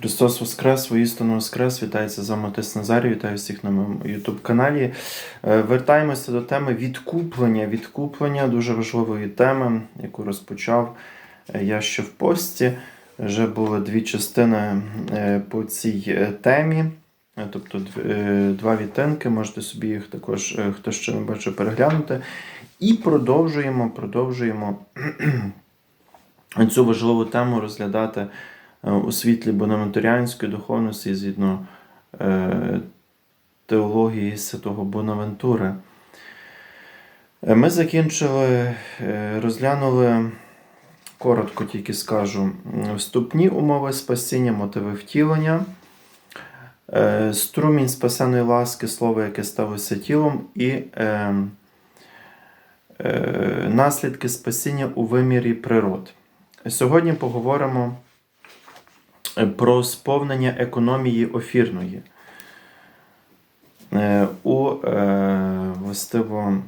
Христос Воскрес, воістину Воскрес, вітається з вами Отець Назарій, вітаю всіх на моєму YouTube каналі. Е, Вертаємося до теми відкуплення. Відкуплення дуже важливої теми, яку розпочав е, я ще в пості. Вже були дві частини е, по цій темі, тобто два відтинки. Можете собі їх також, хто ще не бачив, переглянути. І продовжуємо, продовжуємо цю важливу тему розглядати у світлі бонавентуріанської духовності згідно е, теології святого Бонавентури. Е, Ми закінчили, е, розглянули, коротко тільки скажу, вступні умови спасіння, мотиви втілення, е, струмінь спасеної ласки, слово, яке сталося тілом, і е, е, наслідки спасіння у вимірі природ. Сьогодні поговоримо е, про сповнення економії офірної. Е, У е, властиво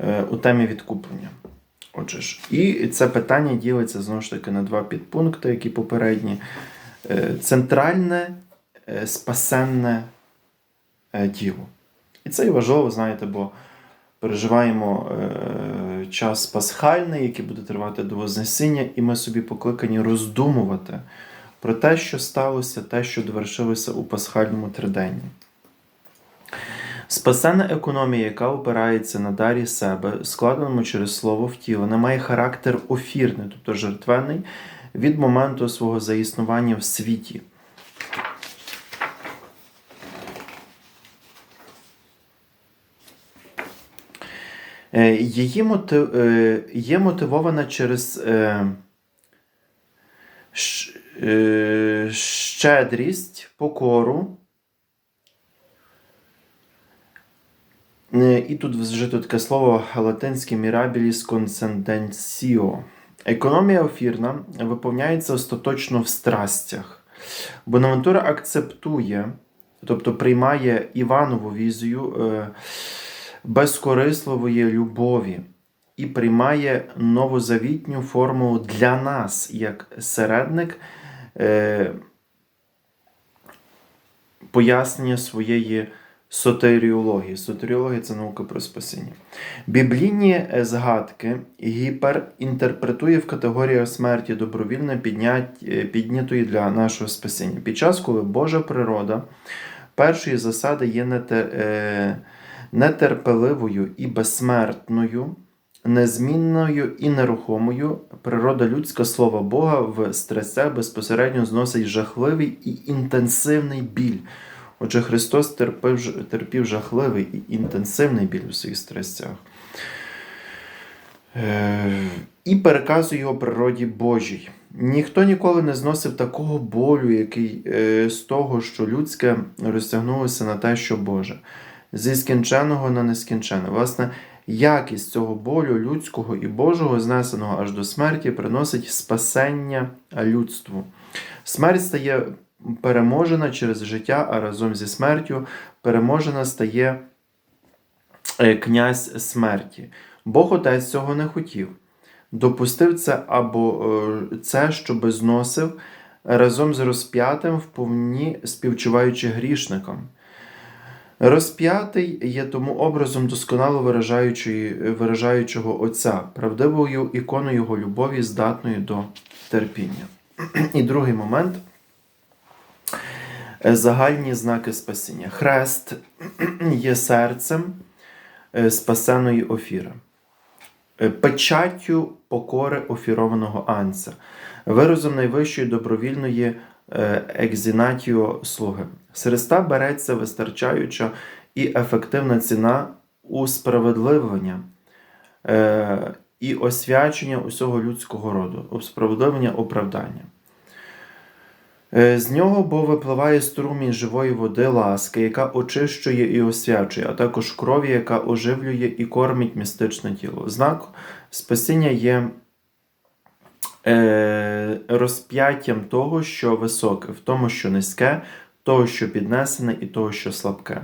е, у темі відкуплення. Отже ж, і це питання ділиться знову ж таки на два підпункти, які попередні. Е, Центральне е, спасенне е, діло. І це і важливо, знаєте, бо переживаємо е, час пасхальний, який буде тривати до Вознесіння, і ми собі покликані роздумувати про те, що сталося, те, що довершилося у пасхальному триденні. Спасенна економія, яка опирається на дарі себе, складеному через слово втілене, має характер офірний, тобто жертвенний, від моменту свого заіснування в світі. Її мотив, е, є мотивована через е, е, щедрість, покору. Е, І тут вжито таке слово латинське mirabilis consententio. Економія офірна виповняється остаточно в страстях. Бонавентура акцептує, тобто приймає Іванову візію е, безкорисливої любові і приймає новозавітню формулу для нас як середник е, пояснення своєї сотеріології. Сотеріологія це наука про спасіння. Біблійні е, згадки гіперінтерпретує в категоріях смерті добровільно е, піднятої для нашого спасіння. Під час, коли Божа природа першої засади є нете, е, нетерпеливою і безсмертною, незмінною і нерухомою, природа людська слова Бога в стресах безпосередньо зносить жахливий і інтенсивний біль. Отже, Христос терпів, терпів жахливий і інтенсивний біль у своїх страстях. Е, І переказує його природі Божій. Ніхто ніколи не зносив такого болю, який е, з того, що людське розтягнулося на те, що Боже, зі скінченого на нескінчене. Власне, якість цього болю людського і Божого, знесеного аж до смерті, приносить спасення людству. Смерть стає переможена через життя, а разом зі смертю переможена стає е, князь смерті. Бог Отець цього не хотів. Допустив це або е, це, щоби зносив разом з розп'ятим вповні співчуваючи грішникам. Розп'ятий є тому образом досконало виражаючої, виражаючого Отця, правдивою іконою його любові, здатною до терпіння. І другий момент е, загальні знаки спасіння. Хрест є серцем е, спасеної офіри, е, печаттю покори офірованого анця, виразом найвищої добровільної екзінатіо слуги. З береться вистачаюча і ефективна ціна усправедливлення е, і освячення усього людського роду, усправедливлення оправдання. Е, З нього бо випливає струмінь живої води ласки, яка очищує і освячує, а також крові, яка оживлює і кормить містичне тіло. Знак спасіння є е, розп'яттям того, що високе, в тому, що низьке, того, що піднесене, і того, що слабке.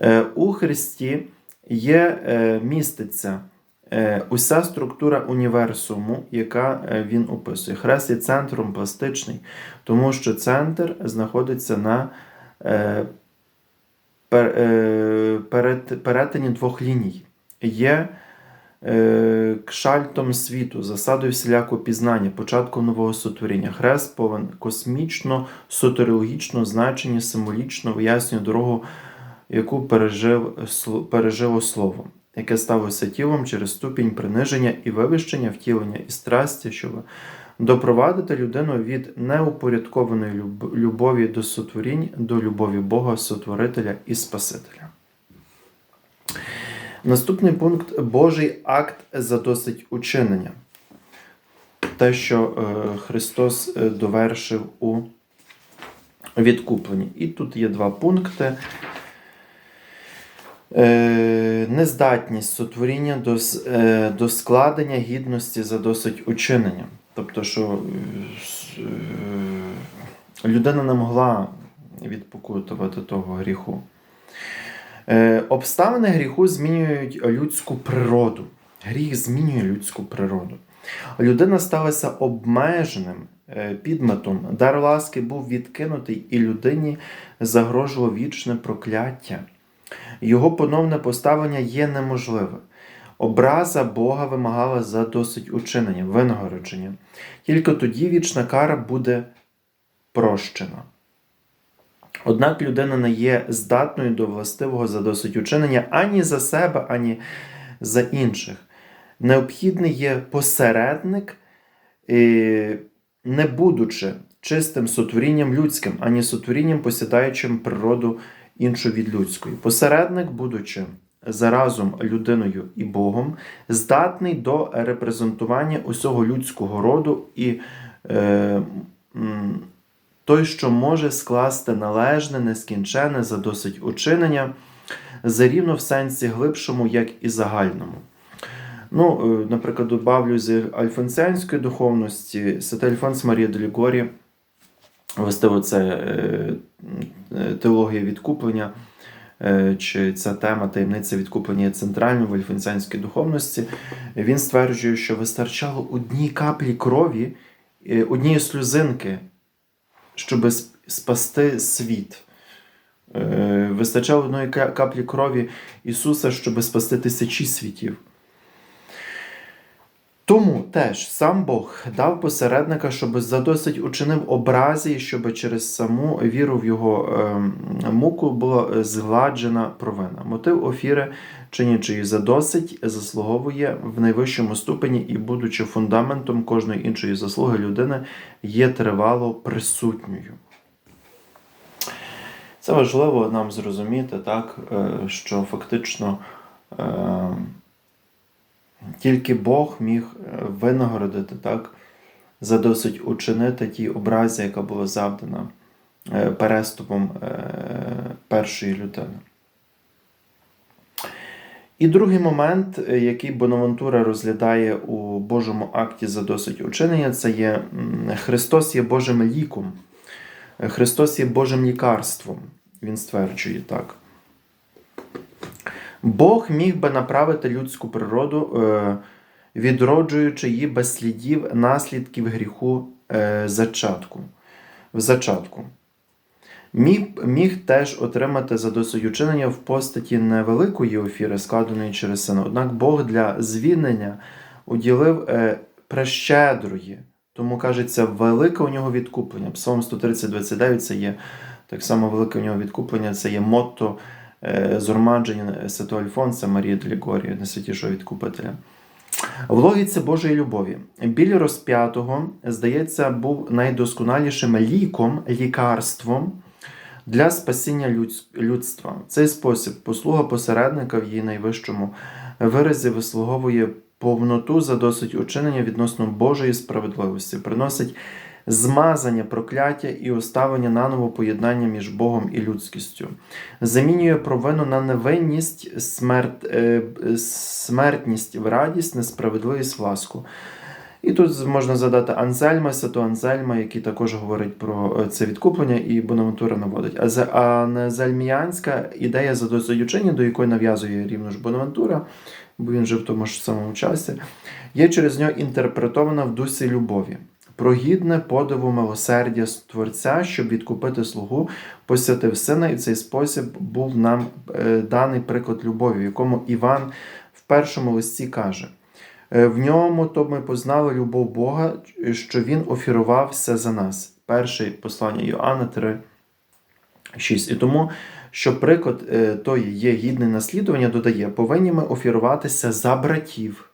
Е, у Христі є е, міститься е, уся структура універсуму, яка е, він описує. Хрест є центром пластичний, тому що центр знаходиться на е, пер- е, перет- перетині двох ліній. Є кшальтом світу, засадою всілякого пізнання, початком нового сотворіння. Хрест повен космічно, сотеріологічно значення, символічно вияснює дорогу, яку пережив, пережило слово, яке сталося тілом через ступінь приниження і вивищення, втілення і страсті, щоб допровадити людину від неупорядкованої любові до сотворінь до любові Бога, Сотворителя і Спасителя. Наступний пункт Божий акт за досить учинення. Те, що е, Христос е, довершив у відкупленні. І тут є два пункти. Е, нездатність сотворіння до, до складення гідності за досить учинення. Тобто, що людина не могла відпокутувати того гріху. Е, обставини гріху змінюють людську природу. Гріх змінює людську природу. Людина сталася обмеженим е, підметом. Дар ласки був відкинутий, і людині загрожувало вічне прокляття. Його поновне поставлення є неможливе. Образа Бога вимагала за досить учинення, винагородження. Тільки тоді вічна кара буде прощена. Однак людина не є здатною до властивого за досить учинення ані за себе, ані за інших. Необхідний є посередник, не будучи чистим сотворінням людським, ані сотворінням, посідаючим природу іншу від людської. Посередник, будучи заразом людиною і Богом, здатний до репрезентування усього людського роду і е, той, що може скласти належне, нескінчене за досить учинення, зарівно в сенсі глибшому, як і загальному. Ну, е, наприклад, добавлю з альфонсіанської духовності Святий Альфонс Марія де Лігорі вестив оце е, е, теологія відкуплення, чи ця тема таємниця відкуплення є центральною в альфонсіанській духовності. Він стверджує, що вистачало одній каплі крові, однієї сльозинки, щоб спасти світ. Е, Вистачало одної каплі крові Ісуса, щоб спасти тисячі світів. Тому теж сам Бог дав посередника, щоб задосить учинив образі, щоб через саму віру в його ем, муку була згладжена провина. Мотив офіри, чинячи задосить, заслуговує в найвищому ступені і, будучи фундаментом кожної іншої заслуги людини, є тривало присутньою. Це важливо нам зрозуміти, так, е, що фактично. е, тільки Бог міг е, винагородити так, за досить учинити тій образі, яка була завдана переступом першої людини. І другий момент, е, який Бонавентура розглядає у Божому акті за досить учинення, це є Христос є Божим ліком, Е, Христос є Божим лікарством. Він стверджує так. Бог міг би направити людську природу, е, відроджуючи її без слідів наслідків гріху зачатку, в зачатку. Міг, міг теж отримати за досить учинення в постаті невеликої офіри, складеної через сина. Однак Бог для звільнення уділив е, прещедрої, тому кажеться, велике у нього відкуплення. Псалом 130, 29 це є так само велике у нього відкуплення, це є мотто е, згромадження Святого Альфонса Марії Делігорії, найсвятішого відкупителя. В логіці Божої любові біль розп'ятого, здається, був найдосконалішим ліком, лікарством для спасіння людства. Цей спосіб послуга посередника в її найвищому виразі вислуговує повноту за досить учинення відносно Божої справедливості, приносить змазання прокляття і оставлення наново поєднання між Богом і людськістю, замінює провину на невинність, смерт, е, смертність в радість, несправедливість в ласку. І тут можна задати Анзельма, святого Анзельма, який також говорить про е, це відкуплення, і Бонавентура наводить. А зе- Анзельміянська ідея задосудючення, до якої нав'язує рівно ж Бонавентура, бо він вже в тому ж самому часі, є через нього інтерпретована в дусі любові. Про гідне подиву милосердя Творця, щоб відкупити слугу, посвятив сина, і в цей спосіб був нам е, даний приклад любові, в якому Іван в першому листі каже: «Е, в ньому то ми познали любов Бога, що Він офірувався за нас. Перше послання Йоанна 3, 6. І тому, що приклад е, той є гідний наслідування, додає, повинні ми офіруватися за братів.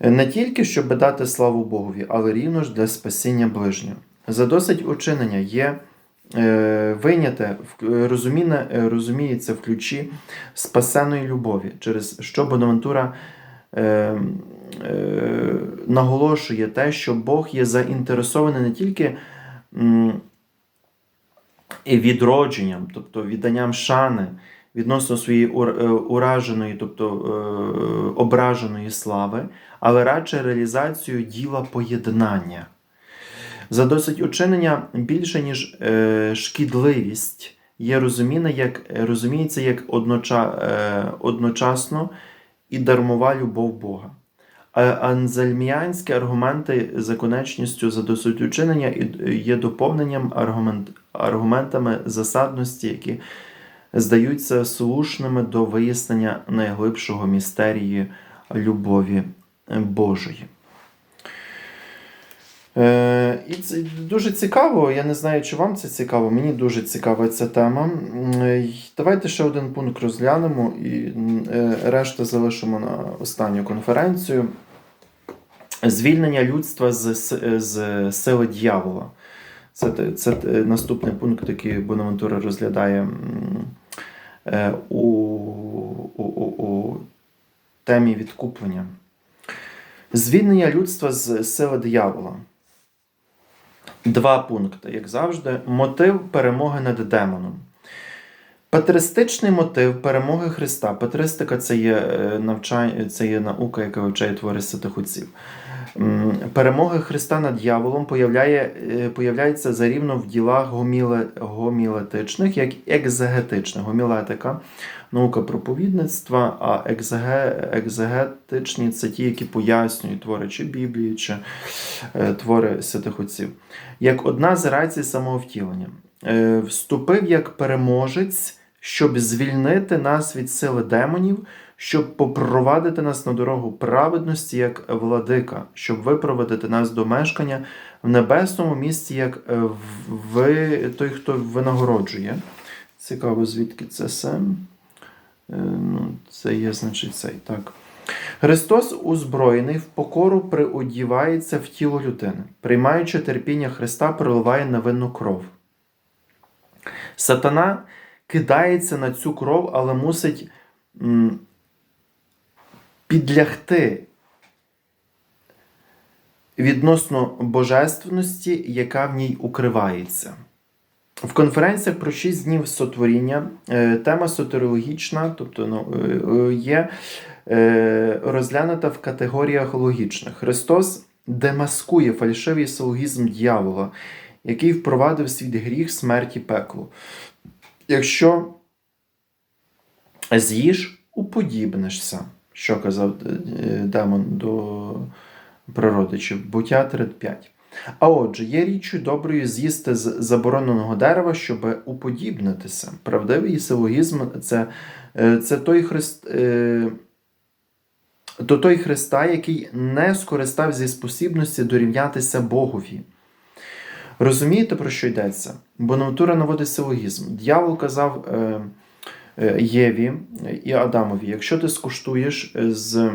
Е, Не тільки щоб дати славу Богові, але рівно ж для спасіння ближнього. За досить учинення є е, виняте, в- е, розуміне, е, розуміється в ключі спасеної любові, через що Бонавентура е, е, наголошує те, що Бог є заінтересований не тільки відродженням, тобто відданням шани відносно своєї е, ураженої, тобто е, ображеної слави, але радше реалізацією діла поєднання. За досить учинення більше, ніж е, шкідливість, є розуміння як, розуміється як одноча, е, одночасно і дармова любов Бога. А анзельміанські аргументи за конечністю за досить учинення і- є доповненням аргумент, аргументами засадності, які здаються слушними до вияснення найглибшого містерії любові Божої. Е, і це дуже цікаво. Я не знаю, чи вам це цікаво. Мені дуже цікава ця тема. Давайте ще один пункт розглянемо і е, решта залишимо на останню конференцію. Звільнення людства з, з сили дьявола. Це, це наступний пункт, який Бонавентура розглядає е, у, у, у, у темі відкуплення. Звільнення людства з сили диявола. Два пункти, як завжди. Мотив перемоги над демоном. Патристичний мотив перемоги Христа. Патристика це є е, навчання, це є наука, яка вивчає твори святих отців. М, Перемоги Христа над дьяволом появляє, е, появляється зарівно в ділах гоміле, гомілетичних, як екзегетичних. Гомілетика наука проповідництва, а екзеге, екзегетичні це ті, які пояснюють твори чи Біблії, чи е, твори святих отців. Як одна з рацій самого втілення. Е, Вступив як переможець, щоб звільнити нас від сили демонів, щоб попровадити нас на дорогу праведності як владика, щоб випровадити нас до мешкання в небесному місці, як е, ви, той, хто винагороджує. Цікаво, звідки це сем. Е, Ну, це є, значить, цей так. Христос, узброєний в покору приодівається в тіло людини, приймаючи терпіння Христа, проливає невинну кров. Сатана кидається на цю кров, але мусить підлягти відносно божественності, яка в ній укривається. В конференціях про 6 днів сотворіння е, тема сотеріологічна, тобто ну, е, е, є розглянута в категоріях логічних. Христос демаскує фальшивий силогізм дьявола, який впровадив світ гріх, смерть і пекло. Якщо з'їш, уподібнишся, що казав е, демон до природичів, буття 3.5. А отже, є річчю доброю з'їсти з забороненого дерева, щоб уподібнитися. Правдивий силогізм це, е, це той Христ. е, То той Христа, який не скористав зі спосібності дорівнятися Богові. Розумієте, про що йдеться? Бо наводить силогізм. Д'явол казав Єві і Адамові: якщо ти скуштуєш, е, з,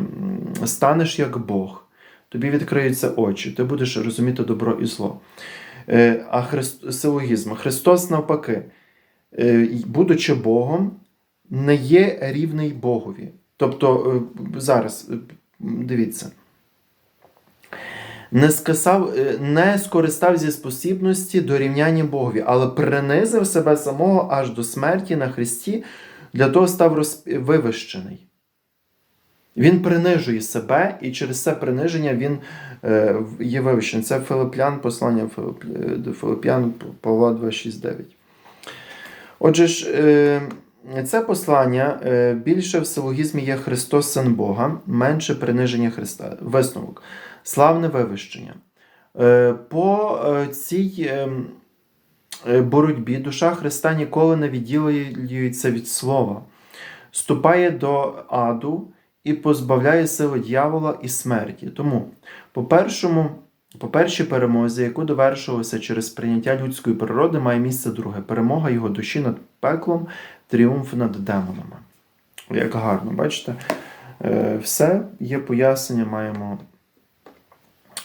станеш як Бог, тобі відкриються очі, ти будеш розуміти добро і зло. Е, А Христ, силогізм. Христос, навпаки, е, будучи Богом, не є рівний Богові. Тобто, е, зараз е, дивіться. Не скасав, е, не скористав зі спосібності до рівняння Богові, але принизив себе самого аж до смерті на Христі, для того став розп... вивищений. Він принижує себе, і через це приниження він е, є вивищений. Це Филип'ян, послання е, до Филип'ян Павла 2,6,9. Отже ж, е, це послання е, більше в силогізмі є Христос Син Бога, менше приниження Христа. Висновок. Славне вивищення. Е, По е, цій ем, боротьбі душа Христа ніколи не відділюється від Слова, ступає до аду і позбавляє сили дьявола і смерті. Тому, по першому. По першій перемозі, яку довершилося через прийняття людської природи, має місце друге перемога його душі над пеклом, тріумф над демонами. Як гарно, бачите? Е, Все є пояснення, маємо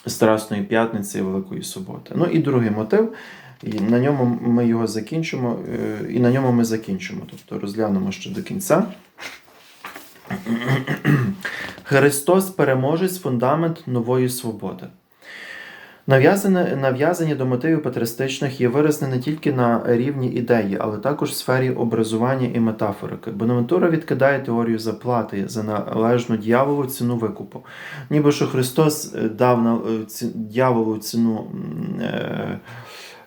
Страсної п'ятниці і Великої суботи. Ну і другий мотив, і на ньому ми його закінчимо, е, і на ньому ми закінчимо, тобто розглянемо ще до кінця. Христос переможець фундамент нової свободи. Нав'язані до мотивів патристичних є виразне не тільки на рівні ідеї, але також в сфері образування і метафорики. Бонавентура відкидає теорію заплати за належну дьяволу ціну викупу. Ніби що Христос е, дав на е, дьяволу ціну е,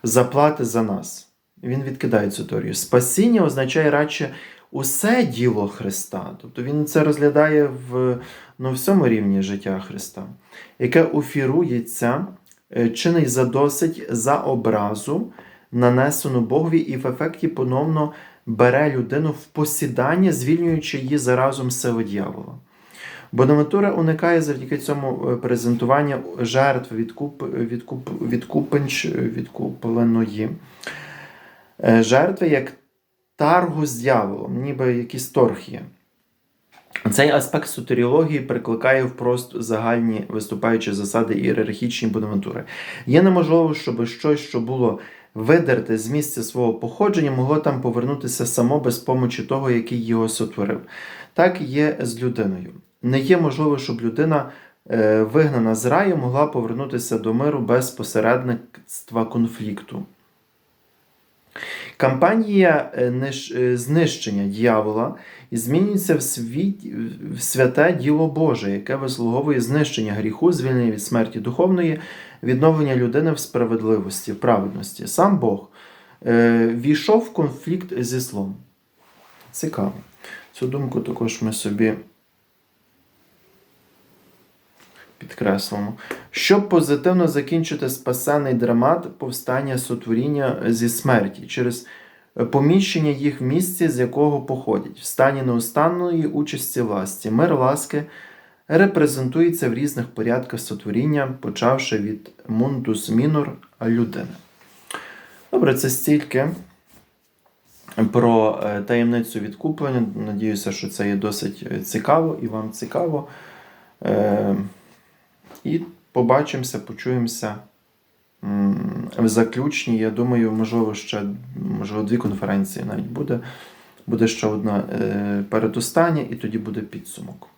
заплати за нас. Він відкидає цю теорію. Спасіння означає радше усе діло Христа. Тобто він це розглядає в ну, всьому рівні життя Христа, яке офірується е, чинить за досить за образу, нанесену Богові, і в ефекті поновно бере людину в посідання, звільнюючи її заразом сили дьявола. Бонавентура уникає завдяки цьому е, презентування жертв відкуп, відкуп, відкупенч, відкупленої е, жертви як таргу з дьяволом, ніби якийсь торг є. Цей аспект сотеріології прикликає впрост загальні виступаючі засади ієрархічні Бонавентури. Є неможливо, щоб щось, що було видерте з місця свого походження, могло там повернутися само без помочі того, який його сотворив. Так є з людиною. Не є можливо, щоб людина, е, вигнана з раю, могла повернутися до миру без посередництва конфлікту. Кампанія е, е, знищення дьявола змінюється в, світ, в святе діло Боже, яке вислуговує знищення гріху, звільнення від смерті духовної, відновлення людини в справедливості, в праведності. Сам Бог е, війшов в конфлікт зі злом. Цікаво. Цю думку також ми собі підкреслимо. Щоб позитивно закінчити спасенний драмат повстання сотворіння зі смерті через поміщення їх в місці, з якого походять, в стані неустанної участі власті. Мир ласки репрезентується в різних порядках сотворіння, почавши від мундус мінор людини. Добре, це стільки про е, таємницю відкуплення. Надіюся, що це є досить е, цікаво і вам цікаво. І побачимося, почуємося в заключній. Я думаю, можливо, ще можливо, дві конференції навіть буде. Буде ще одна е, передостання, і тоді буде підсумок.